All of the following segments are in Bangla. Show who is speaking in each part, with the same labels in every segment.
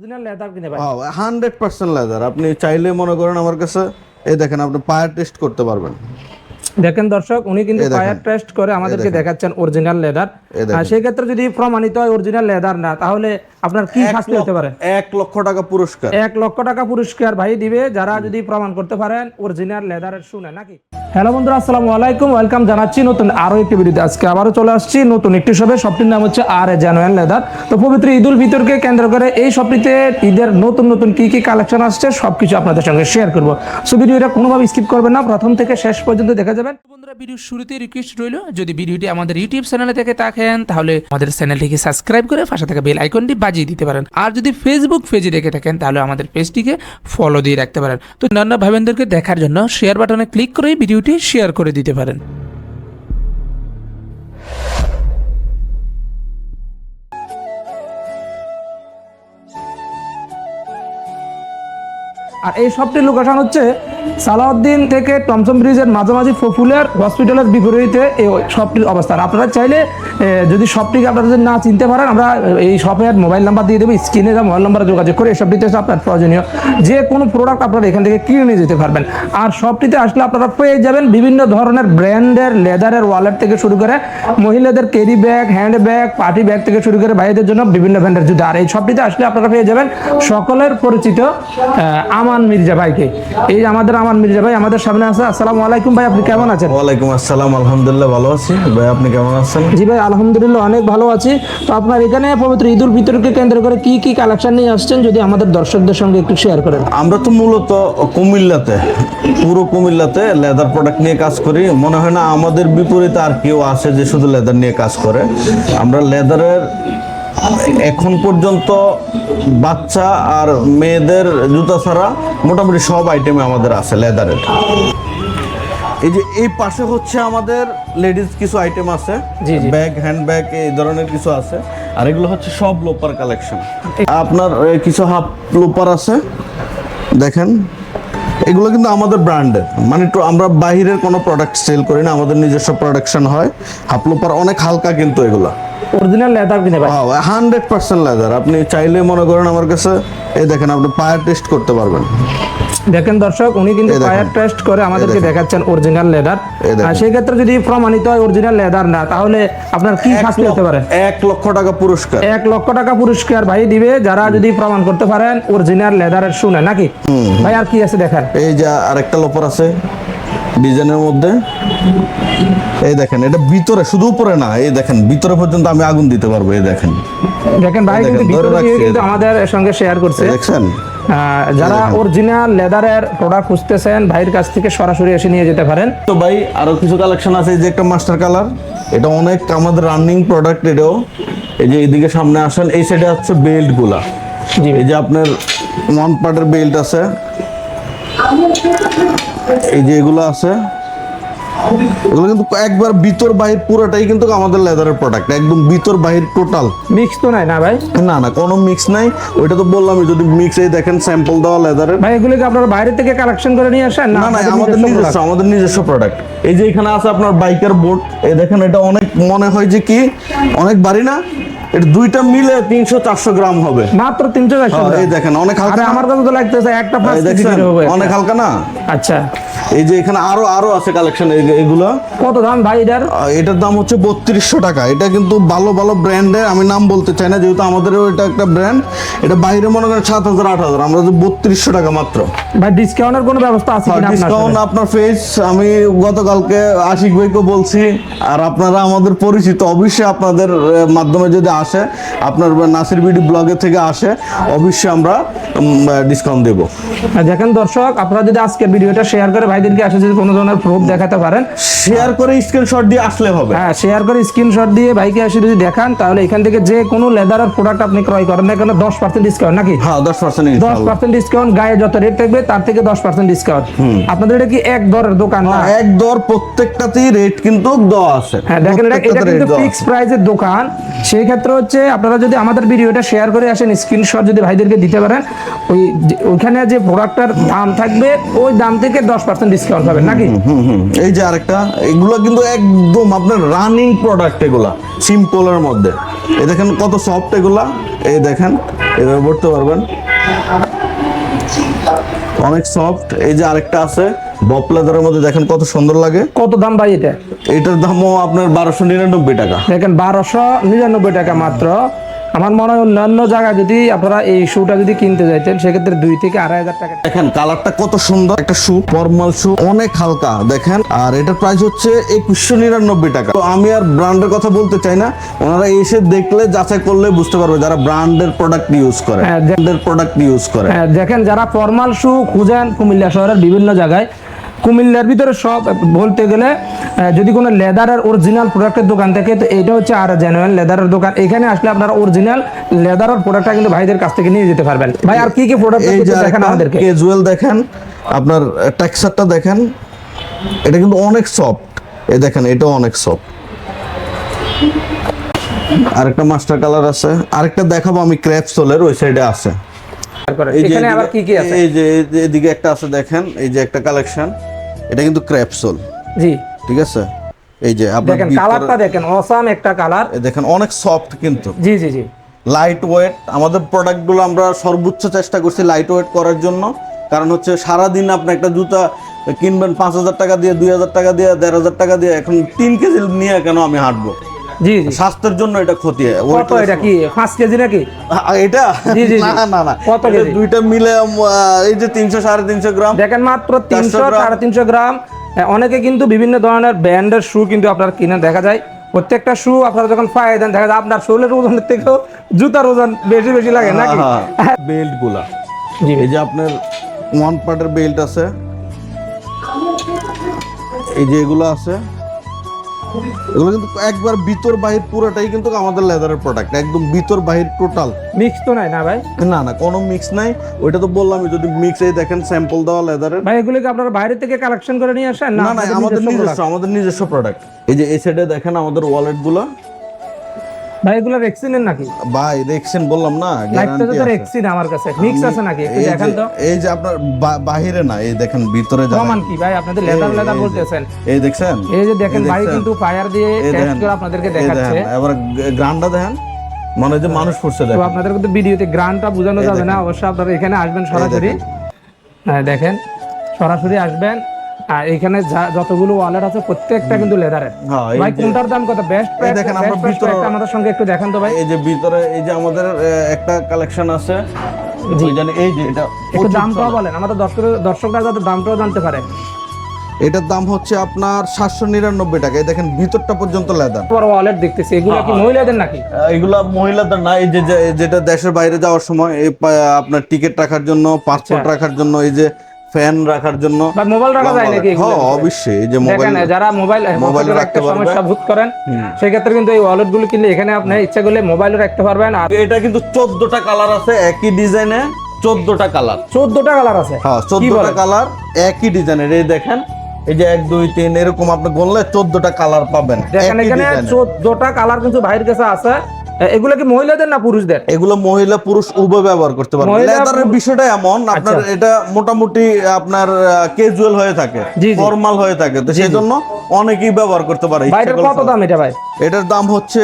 Speaker 1: অরিজিনাল লেদার কিনে পাবেন
Speaker 2: হান্ড্রেড পার্সেন্ট লেদার আপনি চাইলে মনে করেন আমার কাছে, এই দেখেন, আপনি পায়ার টেস্ট করতে পারবেন।
Speaker 1: দেখেন দর্শক উনি কিন্তু ফায়ার টেস্ট করে আমাদেরকে দেখাচ্ছেন অরিজিনাল লেদার আর সেই ক্ষেত্রে যদি প্রমাণিত হয় অরিজিনাল লেদার না তাহলে আপনার কি শাস্তি হতে পারে?
Speaker 2: এক লক্ষ টাকা পুরস্কার।
Speaker 1: এক লক্ষ টাকা পুরস্কার ভাই দিবে যারা যদি প্রমাণ করতে পারেন অরিজিনাল লেদারের শুনে নাকি? হ্যালো বন্ধুরা আসসালামু আলাইকুম ওয়েলকাম জানাচ্ছি নতুন আরও একটি ভিডিওতে। আজকে আবারও চলে আসছি নতুন একটি শপে শপটির নাম হচ্ছে আর এ জেনুয়ান লেদার তো পবিত্র ঈদুল ফিতরকে কেন্দ্র করে এই শপটিতে ঈদের নতুন নতুন কি কি কালেকশন আসছে সবকিছু আপনাদের সঙ্গে শেয়ার করব। সো ভিডিওটা কোনোভাবে স্কিপ করবেন না। প্রথম থেকে শেষ পর্যন্ত দেখা যাবেন
Speaker 3: বন্ধুরা, ভিডিওর শুরুতে রিকোয়েস্ট রইল, যদি ভিডিওটি আমাদের ইউটিউব চ্যানেলে থেকে থাকেন, তাহলে আমাদের চ্যানেলটিকে সাবস্ক্রাইব করে পাশে থাকা বেল আইকনটি বাজিয়ে দিতে পারেন। আর যদি ফেসবুক পেজে দেখে থাকেন, তাহলে আমাদের পেজটিকে ফলো দিয়ে রাখতে পারেন। তো অন্যান্য ভাইবেনদেরকে দেখার জন্য শেয়ার বাটনে ক্লিক করেই ভিডিওটি শেয়ার করে দিতে পারেন।
Speaker 1: আর এই শপটির লোকেশন হচ্ছে সালাউদ্দিন থেকে টমসম ব্রিজের মাঝামাঝি পপুলার হসপিটালের বিপরীতে এই শপটির অবস্থান আপনারা চাইলে যদি শপটিকে আপনারা যদি না চিনতে পারেন, আমরা এই শপের মোবাইল নাম্বার দিয়ে দেবো স্ক্রিনে যা মোবাইল নাম্বারে যোগাযোগ করে এই শপটিতে এসে আপনার প্রয়োজনীয় যে কোনো প্রোডাক্ট আপনারা এখান থেকে কিনে নিয়ে যেতে পারবেন। আর শপটিতে আসলে আপনারা পেয়ে যাবেন বিভিন্ন ধরনের ব্র্যান্ডের লেদারের ওয়ালেট থেকে শুরু করে মহিলাদের carry bag hand bag party bag থেকে শুরু করে ভাইদের জন্য বিভিন্ন ব্র্যান্ডের জুতো। আর এই শপটিতে আসলে আপনারা পেয়ে যাবেন সকলের পরিচিত আমান মির্জা ভাইকে। এই যে আমাদের আমান মির্জা ভাই আমাদের সামনে আছে। আসসালামু আলাইকুম ভাই আপনি কেমন আছেন?
Speaker 2: ওয়ালাইকুম আসসালাম আলহামদুলিল্লাহ ভালো আছি। ভাই আপনি কেমন আছেন?
Speaker 1: জি ভাই আলহামদুলিল্লাহ অনেক ভালো আছি। তো আপনার এখানে পবিত্র ঈদুল ফিতরকে কেন্দ্র করে কি কি কালেকশন নিয়ে আসছেন যদি আমাদের দর্শকদের সঙ্গে একটু শেয়ার করেন?
Speaker 2: আমরা তো মূলত কুমিল্লাতে পুরো কুমিল্লাতে লেদার প্রোডাক্ট নিয়ে কাজ করি। মনে হয় না আমাদের বিপরীতে আর কেউ আসে যে শুধু লেদার নিয়ে কাজ করে। আমরা লেদারের এখন পর্যন্ত বাচ্চা আর মেয়েদের জুতা ছাড়া মোটামুটি সব আইটেমে আমাদের আছে লেদারের এই যে এই পাশে হচ্ছে আমাদের লেডিস কিছু আইটেম আছে। ব্যাগ হ্যান্ড ব্যাগ এই ধরনের কিছু আছে। আর এগুলো হচ্ছে সব লোপার কালেকশন আপনার কিছু হাফ লোপার আছে দেখেন। এগুলো কিন্তু আমাদের ব্র্যান্ডের মানে একটু আমরা বাইরের কোনো প্রোডাক্ট সেল করি না আমাদের নিজস্ব প্রোডাকশন হয়। হাফ লোপার অনেক হালকা কিন্তু এগুলো।
Speaker 1: অরিজিনাল লেদার কিনে ভাই
Speaker 2: হান্ড্রেড পার্সেন্ট লেদার আপনি চাইলে মনে করেন আমার কাছে এই দেখেন আপনি পায়ার টেস্ট করতে পারবেন।
Speaker 1: দেখেন দর্শক উনি কিন্তু। ফায়ার টেস্ট করে আমাদেরকে দেখাচ্ছেন অরিজিনাল লেদার আর সেই ক্ষেত্রে যদি প্রমাণিত হয় অরিজিনাল লেদার না তাহলে আপনার কি শাস্তি হতে পারে?
Speaker 2: এক লক্ষ টাকা পুরস্কার।
Speaker 1: এক লক্ষ টাকা পুরস্কার ভাই দিবে যারা যদি প্রমাণ করতে পারেন অরিজিনাল লেদারের শুনে নাকি? ভাই আর কি আছে দেখেন
Speaker 2: এই যে আরেকটা লোপার আছে। ডিজাইনের মধ্যে। এই দেখেন এটা ভিতরে শুধু উপরে না এই দেখেন ভিতরে পর্যন্ত আমি আগুন দিতে পারব এই দেখেন।
Speaker 1: দেখেন ভাই কিন্তু আমাদের সঙ্গে শেয়ার করছে।
Speaker 2: দেখছেন
Speaker 1: যারা অরিজিনাল লেদারের প্রোডাক্ট খুঁজতেছেন ভাইয়ের কাছ থেকে সরাসরি এসে নিয়ে যেতে পারেন।
Speaker 2: তো ভাই আরও কিছু কালেকশন আছে এই যে একটা মাস্টার কালার এটা অনেক আমাদের রানিং প্রোডাক্ট এটাও। এই যে এইদিকে সামনে আসেন এই সাইডে হচ্ছে বেল্টগুলা
Speaker 1: জি।
Speaker 2: এই যে আপনার ওয়ান পার্টের বেল্ট আছে। এই যে এগুলো আছে এগুলো কিন্তু একবার ভিতর বাহির পুরোটাই কিন্তু আমাদের লেদারের প্রোডাক্ট একদম ভিতর বাহির টোটাল
Speaker 1: মিক্স তো নাই না ভাই?
Speaker 2: না না কোনো মিক্স নাই। ওইটা তো বললামই যদি মিক্স এই দেখেন স্যাম্পল দেওয়া লেদারের
Speaker 1: ভাই এগুলো কি আপনারা বাইরে থেকে কালেকশন করে নিয়ে আসেন?
Speaker 2: না না আমাদের
Speaker 1: নিজস্ব
Speaker 2: আমাদের নিজস্ব প্রোডাক্ট এই যে এখানে আছে আপনার বাইকের বোর্ড এই দেখেন এটা অনেক মনে হয় যে কি অনেক ভারী না? এটা দুইটা মিলে তিনশো চারশো গ্রাম হবে।
Speaker 1: মাত্র তিনশো চারশো
Speaker 2: হ্যাঁ, এই দেখেন অনেক হালকা
Speaker 1: আমার কাছে তো লাগতেছে একটা
Speaker 2: এই অনেক হালকা না?
Speaker 1: আচ্ছা।
Speaker 2: এই যে এখানে আরও আরও আছে কালেকশন এগুলো?
Speaker 1: কত দাম ভাই এটার?
Speaker 2: এটার দাম হচ্ছে বত্রিশশো টাকা। এটা কিন্তু ভালো ভালো ব্র্যান্ডের আমি নাম বলতে চাই না যেহেতু আমাদেরও এটা একটা ব্র্যান্ড এটা বাইরে মনে করেন সাত হাজার আট হাজার আমরা বত্রিশশো টাকা মাত্র।
Speaker 1: ভাই ডিসকাউন্টের কোনো ব্যবস্থা আছে
Speaker 2: ডিসকাউন্ট আপনার ফেস আমি গতকালকে আশিক ভাইকে বলছি আর আপনারা আমাদের পরিচিত অবশ্যই আপনাদের মাধ্যমে যদি আসে আপনার নাসির বিডি ব্লগে থেকে আসে অবশ্যই আমরা ডিসকাউন্ট দেবো।
Speaker 1: দেখেন দর্শক আপনারা যদি আজকে ভিডিওটা শেয়ার করে ভাইদেরকে আসে যদি কোনো ধরনের প্রুফ দেখাতে পারেন
Speaker 2: শেয়ার করে স্ক্রিনশট দিয়ে আসলে হবে।
Speaker 1: হ্যাঁ শেয়ার করে স্ক্রিনশট দিয়ে ভাইকে এসে যদি দেখান তাহলে এখান থেকে যে কোনো লেদারের প্রোডাক্ট আপনি ক্রয় করেন। না কেন দশ পার্সেন্ট ডিসকাউন্ট নাকি?
Speaker 2: হ্যাঁ দশ পার্সেন্ট
Speaker 1: দশ পার্সেন্ট ডিসকাউন্ট গায়ে যত রেট থাকবে তার থেকে দশ পার্সেন্ট ডিসকাউন্ট আপনাদের এটা কি এক দরের দোকান না?
Speaker 2: এক দর প্রত্যেকটাতেই রেট কিন্তু দেওয়া আছে।
Speaker 1: হ্যাঁ দেখেন এটা কিন্তু ফিক্স প্রাইসের দোকান। সেই ক্ষেত্রে হচ্ছে আপনারা যদি আমাদের ভিডিওটা শেয়ার করে আসেন স্ক্রিনশট যদি ভাইদেরকে দিতে পারেন ওই ওইখানে যে প্রোডাক্টটার দাম থাকবে ওই দাম থেকে দশ পার্সেন্ট ডিসকাউন্ট পাবেন নাকি?
Speaker 2: এই যে আরেকটা এগুলো কিন্তু একদম আপনার রানিং প্রোডাক্ট এগুলা সিম্পলের মধ্যে। এই দেখেন কত সফট এগুলা এই দেখেন এভাবে পড়তে পারবেন। অনেক সফট এই যে আরেকটা আছে বপ লেদারের মধ্যে দেখেন কত সুন্দর লাগে।
Speaker 1: কত দাম ভাই এটা?
Speaker 2: এটার দামও আপনার বারোশো নিরানব্বই টাকা।
Speaker 1: দেখেন বারোশো নিরানব্বই টাকা মাত্র। আমার মনে হয় অন্যান্য জায়গায় যদি আপনারা এই শুটা যদি কিনতে যাইতেন সেক্ষেত্রে দুই থেকে আড়াই হাজার টাকা
Speaker 2: দেখেন কালারটা কত সুন্দর। একটা শু ফর্মাল শু অনেক হালকা দেখেন। আর এটার প্রাইস হচ্ছে একুশশো নিরানব্বই টাকা। তো আমি আর ব্র্যান্ডের কথা বলতে চাই না। ওনারা এসে দেখলে যাচাই করলে বুঝতে পারবে যারা ব্র্যান্ডের প্রোডাক্ট ইউজ করে ব্র্যান্ডের প্রোডাক্ট ইউজ করে।
Speaker 1: হ্যাঁ, দেখেন যারা ফর্মাল শু খুঁজেন কুমিল্লা শহরের বিভিন্ন জায়গায় কুমিল্লার ভিতরে সব বলতে গেলে যদি কোনো লেদারের অরিজিনাল প্রোডাক্টের দোকান থেকে তো এটা হচ্ছে আর জেনুইন লেদারের দোকান। এখানে আসলে আপনারা অরিজিনাল লেদারের প্রোডাক্টটা কিন্তু ভাইদের কাছ থেকে নিয়ে যেতে পারবেন। ভাই আর কি কি প্রোডাক্ট দেখেন আমাদেরকে?
Speaker 2: ক্যাজুয়াল দেখেন আপনার টেক্সচারটা দেখেন এটা কিন্তু অনেক সফট এই দেখেন এটা অনেক সফট আরেকটা মাস্টার কালার আছে। আরেকটা দেখাবো আমি ক্র্যাপ সোলের ওই সাইডে আছে। এই যে
Speaker 1: এখানে আবার কি কি আছে?
Speaker 2: এই যে এদিকে একটা আছে দেখেন এই যে একটা কালেকশন এটা কিন্তু ক্র্যাপসোল।
Speaker 1: জি।
Speaker 2: ঠিক আছে? এই যে আপনার
Speaker 1: দেখেন কালারটা দেখেন অসাম একটা কালার।
Speaker 2: দেখেন অনেক সফট কিন্তু।
Speaker 1: জি জি জি।
Speaker 2: লাইট ওয়েট আমাদের প্রোডাক্টগুলো আমরা সর্বোচ্চ চেষ্টা করছি লাইট ওয়েট করার জন্য। কারণ হচ্ছে সারাদিন আপনি একটা জুতা কিনবেন পাঁচ হাজার টাকা দিয়ে দুই হাজার টাকা দিয়ে দেড় হাজার টাকা দিয়ে এখন তিন কেজি নিয়ে কেন আমি হাঁটবো?
Speaker 1: জি
Speaker 2: স্বাস্থ্যের জন্য এটা ক্ষতি
Speaker 1: কত এটা কি পাঁচ কেজি নাকি?
Speaker 2: এটা। না না না।
Speaker 1: কত কেজি?
Speaker 2: দুইটা মিলে এই যে তিনশো সাড়ে তিনশো গ্রাম
Speaker 1: দেখেন মাত্র তিনশো সাড়ে তিনশো গ্রাম। অনেকে কিন্তু বিভিন্ন ধরনের ব্র্যান্ডের শু কিন্তু আপনার কিনে দেখা যায়। প্রত্যেকটা শু আপনারা যখন পায়ে দেন দেখা যায় আপনার শোলের ওজনের থেকেও জুতার ওজন বেশি বেশি লাগে নাকি?
Speaker 2: বেল্টগুলা
Speaker 1: জি।
Speaker 2: এই যে আপনার ওয়ান পার্টের বেল্ট আছে। এই যে এগুলো আছে। এগুলো কিন্তু একবার ভিতর বাহির পুরোটাই কিন্তু আমাদের লেদারের প্রোডাক্ট একদম ভিতর বাহির টোটাল
Speaker 1: মিক্স তো নাই না ভাই?
Speaker 2: না না কোনো মিক্স নাই। ওইটা তো বললাম যদি মিক্স এই দেখেন স্যাম্পল দেওয়া লেদারের
Speaker 1: ভাই এগুলো কি আপনারা বাইরে থেকে কালেকশন করে নিয়ে আসেন?
Speaker 2: না না আমাদের
Speaker 1: নিজস্ব
Speaker 2: আমাদের নিজস্ব প্রোডাক্ট এই যে এই সাইডে দেখেন আমাদের ওয়ালেটগুলো
Speaker 1: product? ভাই এগুলো রেক্সিনের নাকি?
Speaker 2: ভাই দেখছেন বললাম না গ্যারান্টি
Speaker 1: তো রেক্সিন আমার কাছে। মিক্স আছে নাকি? একটু
Speaker 2: যে
Speaker 1: তো।
Speaker 2: এই যে আপনার বাহিরে না এই দেখেন ভিতরে যাবেন
Speaker 1: প্রমাণ কি ভাই? আপনাদের লেদার লেদার বলতেছেন।
Speaker 2: এই দেখছেন?
Speaker 1: এই যে দেখেন ভাই কিন্তু ফায়ার দিয়ে টেস্ট করে আপনাদেরকে দেখাচ্ছে।
Speaker 2: দেখেন এবার গ্রান্ডটা দেখেন। মনে হয় যে মানুষ পড়ছে
Speaker 1: তো
Speaker 2: দেখেন।
Speaker 1: আপনাদের কিন্তু ভিডিওতে গ্রানটা বোঝানো যাবে না অবশ্যই আপনারা এখানে আসবেন সরাসরি। হ্যাঁ দেখেন। সরাসরি আসবেন। আর এখানে যতগুলো ওয়ালেট আছে প্রত্যেকটা কিন্তু লেদারের
Speaker 2: হ্যাঁ
Speaker 1: ভাই কোনটার দাম কত? বেস্ট প্রাইস
Speaker 2: দেখেন আমরা ভিতরে-
Speaker 1: আমাদের সঙ্গে একটু দেখান তো ভাই।
Speaker 2: এই যে ভিতরে এই যে আমাদের একটা কালেকশন আছে। এই যে এটা
Speaker 1: একটু দামটাও বলেন আমাদের দর্শক দর্শকরা যাতে দামটাও জানতে পারে।
Speaker 2: এটার দাম হচ্ছে আপনার সাতশো নিরানব্বই টাকা। দেখেন ভিতরটা পর্যন্ত লেদার
Speaker 1: বড় ওয়ালেট দেখতেছি এগুলো
Speaker 2: হ্যাঁ,
Speaker 1: কি মহিলাদের নাকি?
Speaker 2: এগুলা মহিলাদের না এই যে যেটা দেশের বাইরে যাওয়ার সময় আপনার টিকিট রাখার জন্য পাসপোর্ট
Speaker 1: আচ্ছা।
Speaker 2: রাখার জন্য এই যে ফ্যান রাখার জন্য
Speaker 1: বা মোবাইল রাখা যায় নাকি
Speaker 2: হ্যাঁ অবশ্যই যে মোবাইল
Speaker 1: যারা মোবাইল
Speaker 2: মোবাইল রাখতে
Speaker 1: সমস্যা করেন সেক্ষেত্রে কিন্তু এই ওয়ালেটগুলো কিনলে এখানে আপনি ইচ্ছা করলে মোবাইলও রাখতে পারবেন। আর
Speaker 2: এটা কিন্তু চোদ্দটা কালার আছে একই ডিজাইনে চোদ্দটা কালার।
Speaker 1: চোদ্দটা কালার আছে?
Speaker 2: হ্যাঁ
Speaker 1: কি
Speaker 2: চোদ্দটা
Speaker 1: বলেন?
Speaker 2: কালার একই ডিজাইনের। এই দেখেন এই যে এক দুই তিন এরকম আপনি গনলে চোদ্দটা কালার পাবেন।
Speaker 1: দেখেন এখানে
Speaker 2: ডিজাইনের।
Speaker 1: চোদ্দটা কালার কিন্তু ভাইয়ের কাছে আছে। এগুলো কি মহিলাদের না পুরুষদের?
Speaker 2: এগুলো মহিলা পুরুষ উভয় ব্যবহার করতে পারবে। লেদারের বিষয়টা এমন আপনার
Speaker 1: আচ্ছা।
Speaker 2: এটা মোটামুটি আপনার ক্যাজুয়াল হয়ে থাকে। ফর্মাল হয়ে থাকে। তো সেই জন্য অনেকেই ব্যবহার করতে পারে।
Speaker 1: কত দাম এটা ভাই?
Speaker 2: এটার দাম হচ্ছে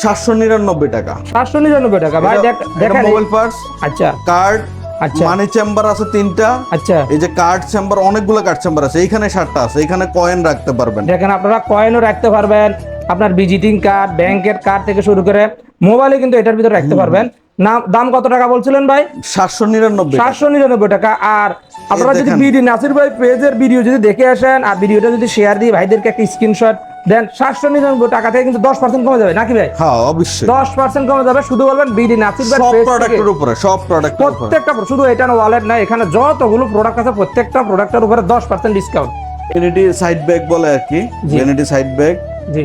Speaker 2: সাতশো নিরানব্বই টাকা।
Speaker 1: সাতশো নিরানব্বই টাকা ভাই দেখেন।
Speaker 2: মোবাইল পার্স
Speaker 1: আচ্ছা।
Speaker 2: কার্ড
Speaker 1: আচ্ছা।
Speaker 2: মানি চেম্বার আছে তিনটা।
Speaker 1: আচ্ছা।
Speaker 2: এই যে কার্ড চেম্বার অনেকগুলো কার্ড চেম্বার আছে। এইখানে সাতটা আছে এখানে কয়েন রাখতে পারবেন।
Speaker 1: দেখেন আপনারা কয়েনও রাখতে পারবেন। আপনার ভিজিটিং কার্ড ব্যাংকের কার্ড থেকে শুরু করে মোবাইলে কিন্তু এটার ভিতরে রাখতে পারবেন। দাম কত টাকা বলছিলেন ভাই?
Speaker 2: সাতশো নিরানব্বই
Speaker 1: সাতশো নিরানব্বই টাকা। আর আপনারা যদি। ভিডিও নাসির ভাই পেজের ভিডিও যদি দেখে আসেন আর ভিডিওটা যদি শেয়ার দিয়ে ভাইদেরকে একটা স্ক্রিনশট দেন সাতশো নিরানব্বই টাকা থেকে কিন্তু দশ পার্সেন্ট কমে যাবে নাকি ভাই?
Speaker 2: হ্যাঁ অবশ্যই।
Speaker 1: দশ পার্সেন্ট কমে যাবে। শুধু বলবেন বিডি নাসির ভাই
Speaker 2: সব প্রোডাক্টের উপরে সব প্রোডাক্টের উপরে।
Speaker 1: প্রত্যেকটা শুধু এটা ওয়ালেট না এখানে যতগুলো প্রোডাক্ট আছে প্রত্যেকটা প্রোডাক্টের উপরে দশ percent discount
Speaker 2: vanity side bag বলে আর কি। ভ্যানিটি সাইড ব্যাগ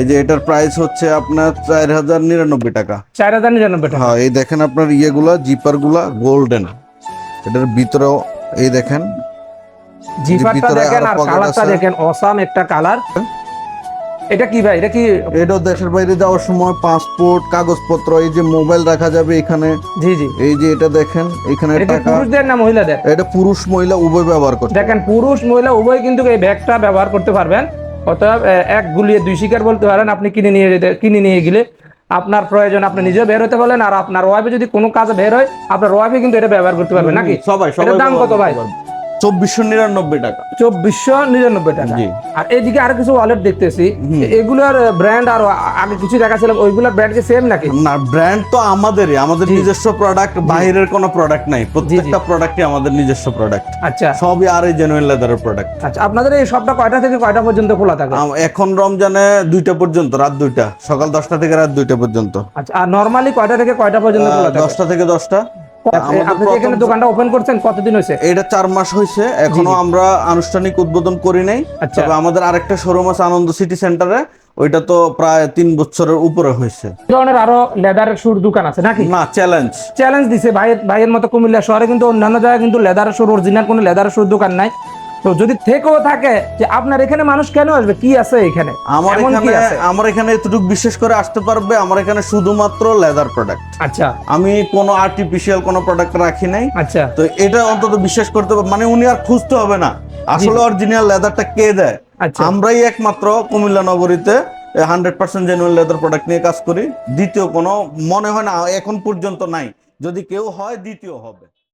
Speaker 2: এই যে এটার প্রাইস হচ্ছে আপনার চার হাজার নিরানব্বই টাকা।
Speaker 1: চার হাজার নিরানব্বই টাকা।
Speaker 2: হ্যাঁ এই দেখেন আপনার ইয়ে ইয়েগুলা জিপারগুলা গোল্ডেন এটার ভিতরেও এই দেখেন।
Speaker 1: জিপারটা দেখেন
Speaker 2: আরও
Speaker 1: কালারটা দেখেন অসাম একটা কালার এটা কি ভাই? এটা কি
Speaker 2: এটাও দেশের বাইরে যাওয়ার সময় পাসপোর্ট কাগজপত্র এই যে মোবাইল রাখা যাবে এখানে।
Speaker 1: জি জি।
Speaker 2: এই যে এটা দেখেন এখানে
Speaker 1: এটা পুরুষদের না মহিলাদের?
Speaker 2: এটা পুরুষ মহিলা উভয় ব্যবহার করতে
Speaker 1: দেখেন পুরুষ মহিলা উভয় কিন্তু এই ব্যাগটা ব্যবহার করতে পারবেন। অতএব এক গুলিয়ে দুই শিকার বলতে পারেন আপনি কিনে নিয়ে যেতে কিনে নিয়ে গেলে আপনার প্রয়োজন আপনি নিজে বের হতে পারলেন আর আপনার ওয়াইফে যদি কোনো কাজে বের হয় আপনার ওয়াইফে কিন্তু এটা ব্যবহার করতে পারবে নাকি?
Speaker 2: সবাই সবাই
Speaker 1: দাম কত ভাই?
Speaker 2: চব্বিশশো নিরানব্বই টাকা।
Speaker 1: চব্বিশশো নিরানব্বই টাকা। আর এদিকে আর কিছু ওয়ালেট দেখতেছি। এগুলোর ব্র্যান্ড আর আগে কিছু ওইগুলোর ব্র্যান্ড কি সেম নাকি?
Speaker 2: না ব্র্যান্ড তো আমাদেরই আমাদের নিজস্ব প্রোডাক্ট বাইরের কোনো প্রোডাক্ট নাই। প্রত্যেকটা প্রোডাক্টই আমাদের নিজস্ব প্রোডাক্ট
Speaker 1: আচ্ছা।
Speaker 2: সবই আর এই জেনুইন লেদারের প্রোডাক্ট
Speaker 1: আচ্ছা আপনাদের এই সবটা কয়টা থেকে কয়টা পর্যন্ত খোলা থাকে?
Speaker 2: এখন রমজানে দুইটা পর্যন্ত রাত দুইটা। সকাল দশটা থেকে রাত দুইটা পর্যন্ত।
Speaker 1: আচ্ছা আর নর্মালি কয়টা থেকে কয়টা পর্যন্ত খোলা থাকে?
Speaker 2: দশটা থেকে দশটা।
Speaker 1: আপনি এখানে দোকানটা ওপেন করছেন কতদিন হয়েছে?
Speaker 2: এটা চার মাস হয়েছে এখনও আমরা আনুষ্ঠানিক উদ্বোধন করি নাই।
Speaker 1: আচ্ছা।
Speaker 2: তবে আমাদের আরেকটা শোরুম আছে আনন্দ সিটি সেন্টারে ওইটা তো প্রায় তিন বছরের উপরে হয়েছে।
Speaker 1: ধরনের আরও লেদারের শুর দোকান আছে নাকি?
Speaker 2: না চ্যালেঞ্জ
Speaker 1: চ্যালেঞ্জ দিছে। ভাইয়ের ভাইয়ের মতো কুমিল্লা শহরে কিন্তু অন্যান্য জায়গায় কিন্তু লেদারের শুর অরিজিনাল কোনো লেদারের শুর দোকান নাই। তো যদি থেকেও থাকে যে আপনার এখানে মানুষ কেন আসবে? কি আছে এখানে?
Speaker 2: আমার এখানে আমার এখানে এতটুকু বিশেষ করে আসতে পারবে আমার এখানে শুধুমাত্র লেদার প্রোডাক্ট
Speaker 1: আচ্ছা।
Speaker 2: আমি কোনো আর্টিফিশিয়াল কোনো প্রোডাক্ট রাখি নাই।
Speaker 1: আচ্ছা।
Speaker 2: তো এটা অন্তত বিশ্বাস করতে মানে উনি আর খুঁজতে হবে না। আসলে অরিজিনাল লেদারটা কে দেয়?
Speaker 1: আচ্ছা।
Speaker 2: আমরাই একমাত্র কুমিল্লা নগরীতে hundred percent genuine leather product নিয়ে কাজ করি। দ্বিতীয় কোনো মনে হয় না এখন পর্যন্ত নাই। যদি কেউ হয় দ্বিতীয় হবে।